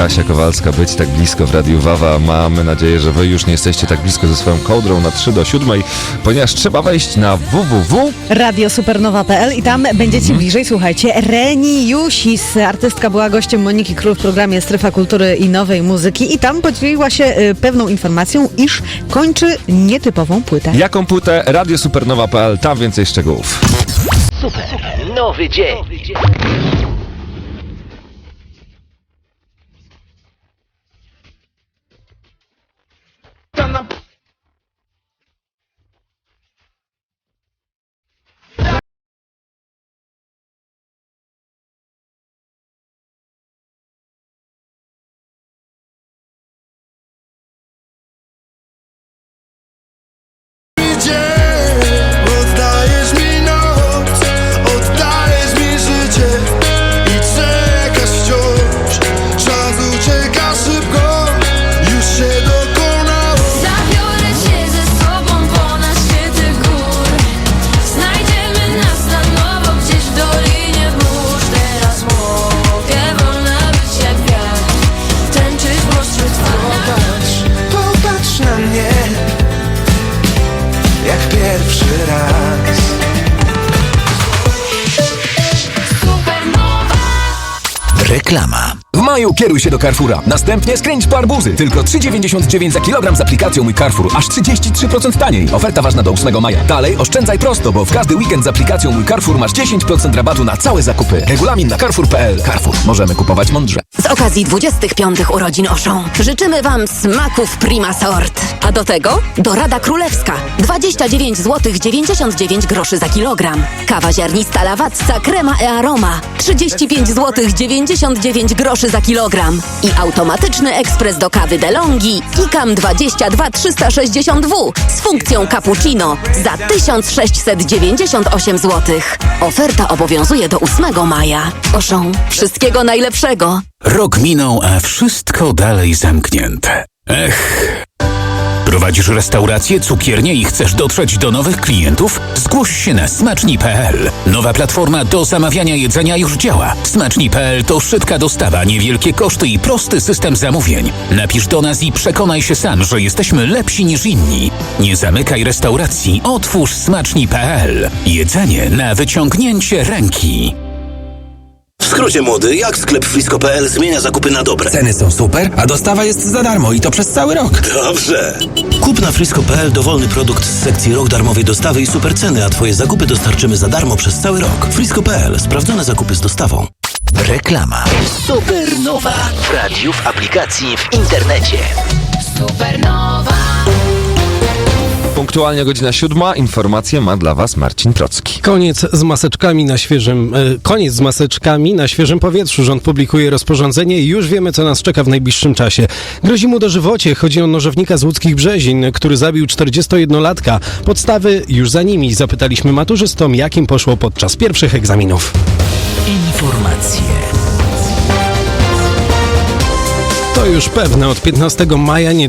Kasia Kowalska być tak blisko w Radiu Wawa. Mamy nadzieję, że wy już nie jesteście tak blisko ze swoją kołdrą na 3 do 7, ponieważ trzeba wejść na www. Radiosupernowa.pl i tam będziecie Mhm. bliżej, słuchajcie, Reni Jusis. Artystka była gościem Moniki Król w programie Strefa Kultury i Nowej Muzyki i tam podzieliła się y, pewną informacją, iż kończy nietypową płytę. Jaką płytę? Radiosupernowa.pl, tam więcej szczegółów. Super nowy dzień. dzień Reklama. Maju kieruj się do Carrefoura. Następnie skręć po arbuzy. Tylko 3,99 za kilogram z aplikacją Mój Carrefour. Aż 33% taniej. Oferta ważna do 8 maja. Dalej oszczędzaj prosto, bo w każdy weekend z aplikacją Mój Carrefour masz 10% rabatu na całe zakupy. Regulamin na carrefour.pl. Carrefour. Możemy kupować mądrze. Z okazji 25. urodzin Oszą życzymy Wam smaków prima sort. A do tego dorada królewska 29 zł 99 groszy za kilogram. Kawa ziarnista Lawatca krema e aroma 35 zł 99 groszy za kilogram. I automatyczny ekspres do kawy DeLonghi Kikam 22 360W z funkcją cappuccino za 1698 zł. Oferta obowiązuje do 8 maja. Oszą wszystkiego najlepszego. Rok minął, a wszystko dalej zamknięte. Ech. Prowadzisz restaurację, cukiernię i chcesz dotrzeć do nowych klientów? Zgłoś się na smaczni.pl. Nowa platforma do zamawiania jedzenia już działa. Smaczni.pl to szybka dostawa, niewielkie koszty i prosty system zamówień. Napisz do nas i przekonaj się sam, że jesteśmy lepsi niż inni. Nie zamykaj restauracji, otwórz smaczni.pl. Jedzenie na wyciągnięcie ręki. W skrócie młody, jak sklep Frisco.pl zmienia zakupy na dobre? Ceny są super, a dostawa jest za darmo i to przez cały rok. Dobrze. Kup na Frisco.pl dowolny produkt z sekcji rok darmowej dostawy i super ceny, a twoje zakupy dostarczymy za darmo przez cały rok. Frisco.pl. Sprawdzone zakupy z dostawą. Reklama. Supernowa w radiu, w aplikacji, w internecie. Supernowa Punktualnie godzina 7, informacje ma dla Was Marcin Procki. Koniec z maseczkami na świeżym, e, koniec z maseczkami na świeżym powietrzu. Rząd publikuje rozporządzenie i już wiemy, co nas czeka w najbliższym czasie. Grozi mu dożywocie. Chodzi o nożownika z łódzkich Brzezin, który zabił 41-latka. Podstawy już za nimi. Zapytaliśmy maturzystom, jakim poszło podczas pierwszych egzaminów. Informacje. To już pewne, od 15 maja nie